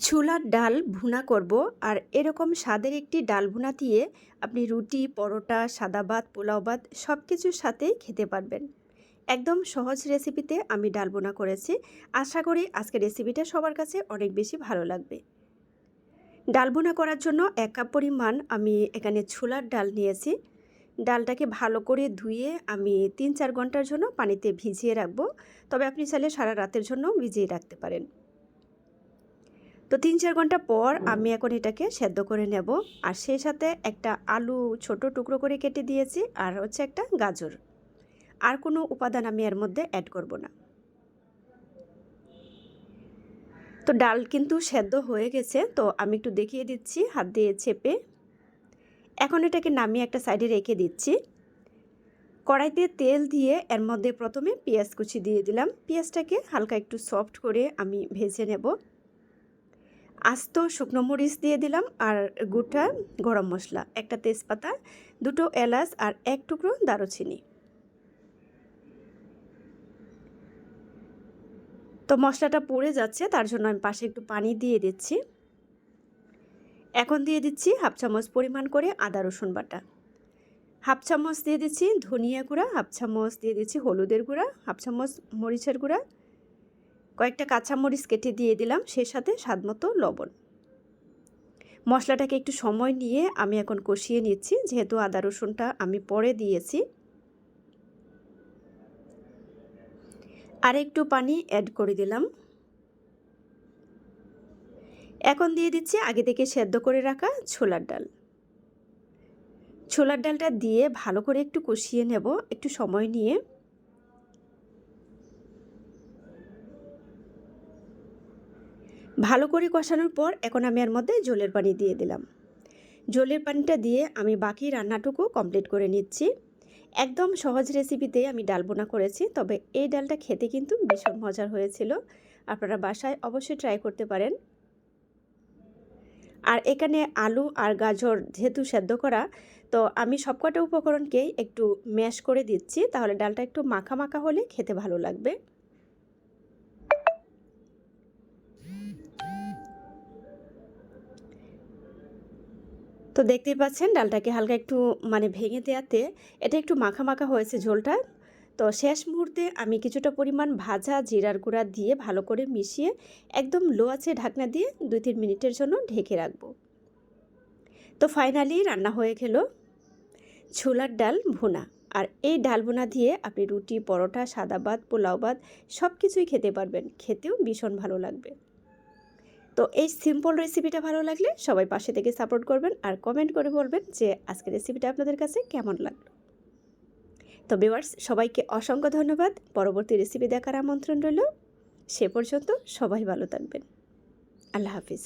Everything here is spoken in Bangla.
ছোলার ডাল ভুনা করব আর এরকম স্বাদের একটি ডাল ভুনা দিয়ে আপনি রুটি, পরোটা, সাদা ভাত, পোলাও ভাত সব কিছুর সাথেই খেতে পারবেন। একদম সহজ রেসিপিতে আমি ডাল ভুনা করেছি। আশা করি আজকের রেসিপিটা সবার কাছে অনেক বেশি ভালো লাগবে। ডাল ভুনা করার জন্য এক কাপ পরিমাণ আমি এখানে ছোলার ডাল নিয়েছি। ডালটাকে ভালো করে ধুয়ে আমি তিন চার ঘণ্টার জন্য পানিতে ভিজিয়ে রাখব। তবে আপনি চাইলে সারা রাতের জন্য ভিজিয়ে রাখতে পারেন। তো তিন চার ঘণ্টা পর আমি এখন এটাকে সেদ্ধ করে নেব। আর সেই সাথে একটা আলু ছোট টুকরো করে কেটে দিয়েছি, আর হচ্ছে একটা গাজর। আর কোনো উপাদান আমি এর মধ্যে অ্যাড করব না। তো ডাল কিন্তু সেদ্ধ হয়ে গেছে, তো আমি একটু দেখিয়ে দিচ্ছি হাত দিয়ে চেপে। এখন এটাকে নামিয়ে একটা সাইডে রেখে দিচ্ছি। কড়াইতে তেল দিয়ে এর মধ্যে প্রথমে পেঁয়াজ কুচি দিয়ে দিলাম। পেঁয়াজটাকে হালকা একটু সফট করে আমি ভেজে নেব। আস্ত শুকনো মরিচ দিয়ে দিলাম আর গোটা গরম মশলা, একটা তেজপাতা, দুটো এলাচ আর এক টুকরো দারুচিনি। তো মশলাটা পড়ে যাচ্ছে, তার জন্য আমি পাশে একটু পানি দিয়ে দিচ্ছি। এখন দিয়ে দিচ্ছি হাফ চামচ পরিমাণ করে আদা, রসুন বাটা। হাফ চামচ দিয়ে দিচ্ছি ধনিয়া গুঁড়া, হাফ চামচ দিয়ে দিচ্ছি হলুদের গুঁড়া, হাফ চামচ মরিচের গুঁড়া কয়েকটা কাঁচামরিচ কেটে দিয়ে দিলাম, সেই সাথে স্বাদমতো লবণ। মশলাটাকে একটু সময় নিয়ে আমি এখন কষিয়ে নিচ্ছি, যেহেতু আদা রসুনটা আমি পরে দিয়েছি। আর একটু পানি অ্যাড করে দিলাম। এখন দিয়ে দিচ্ছি আগে থেকে সেদ্ধ করে রাখা ছোলার ডাল। ছোলার ডালটা দিয়ে ভালো করে একটু কষিয়ে নেব, একটু সময় নিয়ে। ভালো করে কষানোর পর এখন আমি এর মধ্যে জলের পানি দিয়ে দিলাম। জলের পানিটা দিয়ে আমি বাকি রান্নাটুকু কমপ্লিট করে নিচ্ছি। একদম সহজ রেসিপিতে আমি ডাল বোনা করেছি, তবে এই ডালটা খেতে কিন্তু ভীষণ মজার হয়েছিল। আপনারা বাসায় অবশ্যই ট্রাই করতে পারেন। আর এখানে আলু আর গাজর যেহেতু সেদ্ধ করা, তো আমি সবকটা উপকরণকেই একটু ম্যাশ করে দিচ্ছি, তাহলে ডালটা একটু মাখা মাখা হলে খেতে ভালো লাগবে। তো দেখতেই পাচ্ছেন ডালটাকে হালকা একটু মানে ভেঙে দেওয়াতে এটা একটু মাখা মাখা হয়েছে ঝোলটা। তো শেষ মুহূর্তে আমি কিছুটা পরিমাণ ভাজা জিরার গুঁড়া দিয়ে ভালো করে মিশিয়ে একদম লো আছে ঢাকনা দিয়ে দুই তিন মিনিটের জন্য ঢেকে রাখব। তো ফাইনালি রান্না হয়ে গেল ছোলার ডাল ভুনা। আর এই ডাল ভুনা দিয়ে আপনি রুটি, পরোটা, সাদা ভাত, পোলাও ভাত সব কিছুই খেতে পারবেন। খেতেও ভীষণ ভালো লাগবে। তো এই সিম্পল রেসিপিটা ভালো লাগলে সবাই পাশে থেকে সাপোর্ট করবেন আর কমেন্ট করে বলবেন যে আজকের রেসিপিটা আপনাদের কাছে কেমন লাগল। তো ভিউয়ার্স সবাইকে অসংখ্য ধন্যবাদ। পরবর্তী রেসিপি দেখার আমন্ত্রণ রইল। সে পর্যন্ত সবাই ভালো থাকবেন। আল্লাহ হাফিজ।